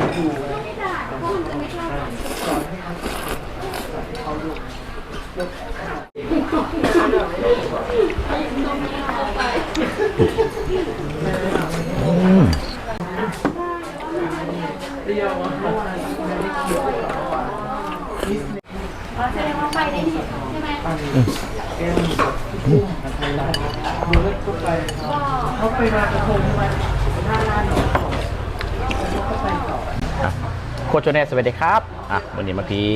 ด็กอยู่ไม่ได้พราะมันจะไม่ชอบสอนให้เขาเขาดูยกอืมเรียวเมื่อวานไม่ได้เกี่ยวกับนิสเนอ๋อแสดงว่าไปได้เห็นใช่ไหมเขาไปมากระทงมาร้านหนองของแล้วก็ไปต่อ อะ โคชเนสสวัสดีครับ อะ วันนี้มาพี่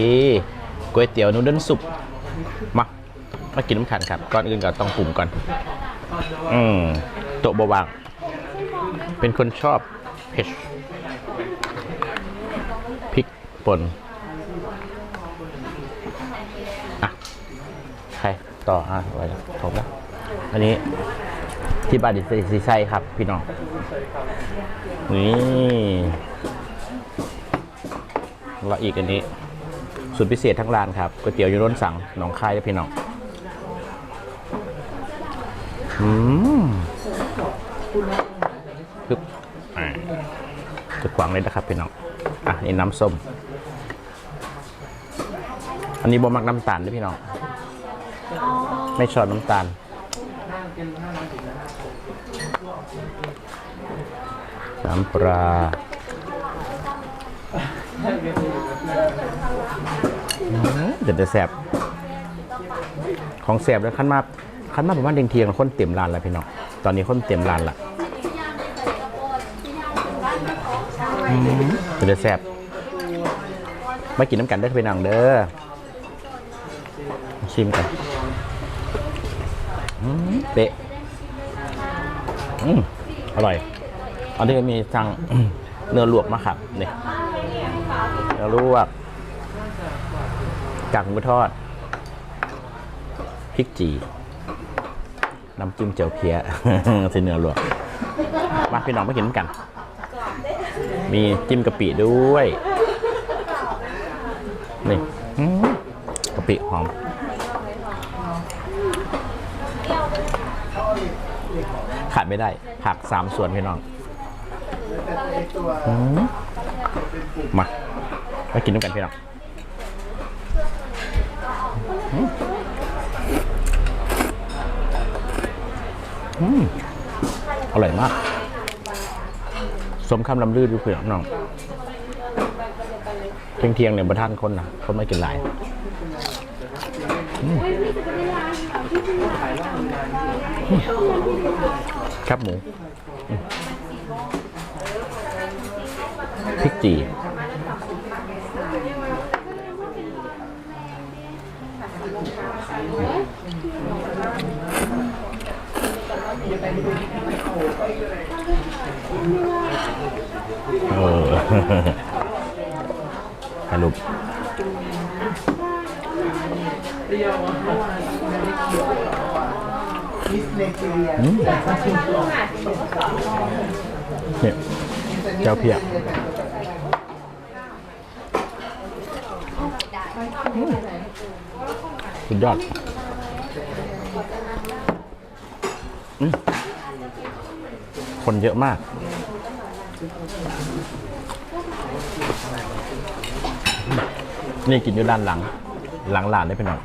ก๋วยเตี๋ยวนูเดิลสุปมา มากินน้ำขันครับ ก่อนอื่นก็ต้องปรุงก่อน อืมโต๊ะบวาง เป็นคนชอบเผ็ดพริกป่นอะใครต่อ อะไว้แล้วผมแล้ว อันนี้ที่บาดิซีไซครับ พี่น้อง นี่ แล้วอีกอันนี้สุดพิเศษทั้งร้านครับก๋วยเตี๋ยวยูร้นสั่งหนองคายและพี่น้องอืมปึ๊บอ่าจะขวางเลยนะครับพี่น้องอะนี่น้ำส้ม อันนี้บ่มักน้ำตาลด้วยพี่น้องไม่ชอบน้ำตาลน้ำปลา เดี๋ยวจะแสบของแสบแล้วขั้นมาขั้นมาประมาณเที่ยงเทียงคนเต็มร้านแล้วพี่น้องตอนนี้คนเต็มร้านละอืมเดี๋ยวจะแสบมากินน้ำกันได้พี่น้องเด้อชิมกันเป๊ะอืมอร่อยอันนี้มีสั่งเนื้อลวกมาครับนี่เนื้ อลวกกากหมูทอดพริกจีน้ำจิ้มเจียวเพี้ยสิเนื้อลวกมาพี่น้องมากินกัน มีจิ้มกะปิด้วย นี่กะปิหอมขาดไม่ได้ ผักสามส่วนพี่น้องอืม มาไปกินด้วยกันพี่น้องอืมอร่อยมาก สมคำลำลือดูเพื่อนน้องเที่ยงเที่ยงๆเนี่ยบะท่านคนนะคนไม่กินหลายครับหมูพริกจี เออสรุปเรียวเมื่อวานไม่ได้เกี่ยวกับนิสเนเกียอืมเนี่ยเจ้าเพีย สุดยอดคนเยอะมาก นี่กินอยู่ด้านหลัง หลังร้านได้เป็นหน่อย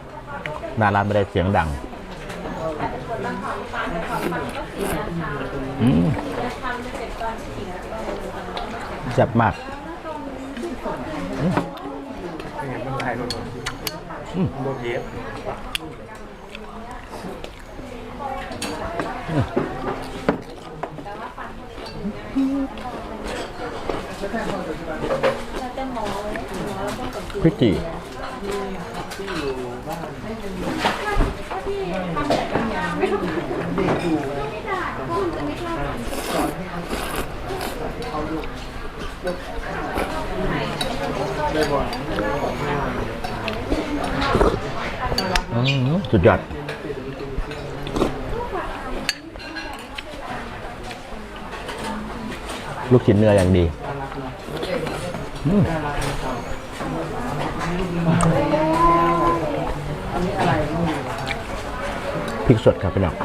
หน้าร้านไม่ได้เสียงดังอืมแซ่บมากมันไทยโดนโดนเย็บ พริกจี เด็กอยู่ ไม่ได้เพราะมันจะไม่ชอบ สุดยอดลูกชิ้นเนื้ออย่างดีพริกสดครับพี่น้อง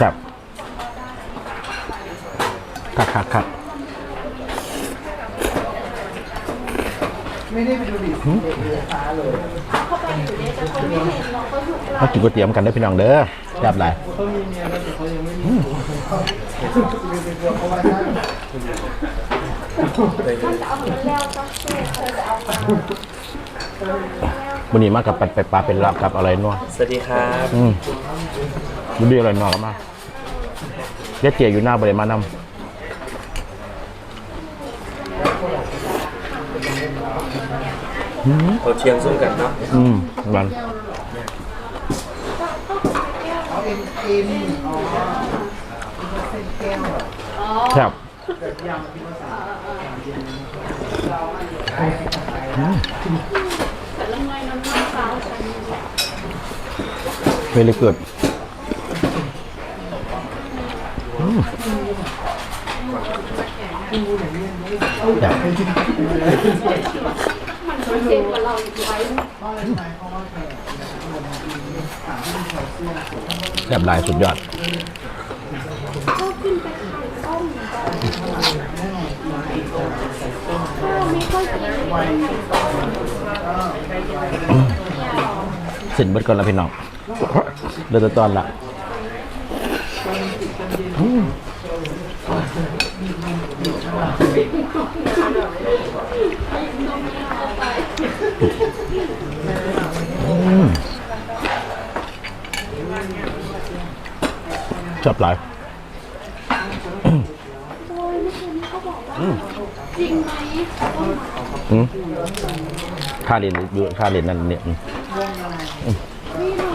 ครับคักคักคัก ไม่ได้ไปดูดิเด็กเรือฟ้าเลยเข้าไปอยู่เนี่ยแต่คนไม่เห็นหรอกเขาอยู่ไกลมากินก๋วยเตี๋ยวกันได้อพี่น้องเด้อแซ่บหลายเขามีเมียแล้วแต่เขายังไม่มีผัวเป็นตัวเพราะว่าถ้าท่านจะเอาเหมือนแล้วก็เซ่เคยจะเอามาวันนี้มากับไปไปปลาเป็นลาบกับอะไรนัวสวัสดีครับอืมดูดีอะไรนัวกันมาเจ๊เจียอยู่หน้าบริมานำ เอาเชียงส้มกันเนาะอืมมันเอาเอ็นเอ็นอ๋อเส้นแก้วอะแซ่บแบบยำที่ แคลเซียบบลายสุดยอดก็ขึ้นไปขายต้มก่อนข้าวไม่ค่อยกินเสร็จเบิดก่อนแล้วพี่น้องเดินตอนละ อืมอืมชอบหลายโอ้ยเมื่อคืนนี้เขาบอกว่าจริงไหมอืมค่าเรียนอยู่ค่าเรียนนั่นเนี่ยอืมไม่รู้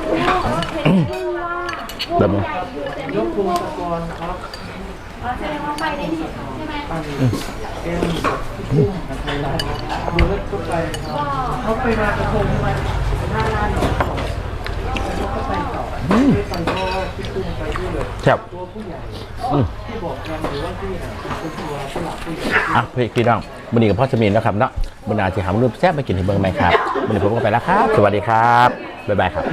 ว่าเห็นเพิ่งว่าวงใหญ่อยู่แต่ไม่ยกพรู้งว่าศกรครับอ๋อ แสดงว่าไปได้ดีใช่ไหมอันนี้แก้มกุ้งกับไทยร้านดูแล้วก็ไปเขาไปมากระทงใช่ไหมหน้าร้านหนองสองแล้วก็ไปต่อไม่ไปก็พี่กุ้งไปด้วยเลยแซ่บตัวผู้ใหญ่ที่บอกกันหรือว่าที่อะเป็นตัวผู้หลักผู้ใหญ่อะพี่พี่น้องวันนี้กับพ่อสมีนนะครับเนาะบรรดาที่หามรูปแซ่บไปกินที่เมืองไหมครับวันนี้ผมก็ไปแล้วครับ สวัสดีครับ บ๊ายบายครับ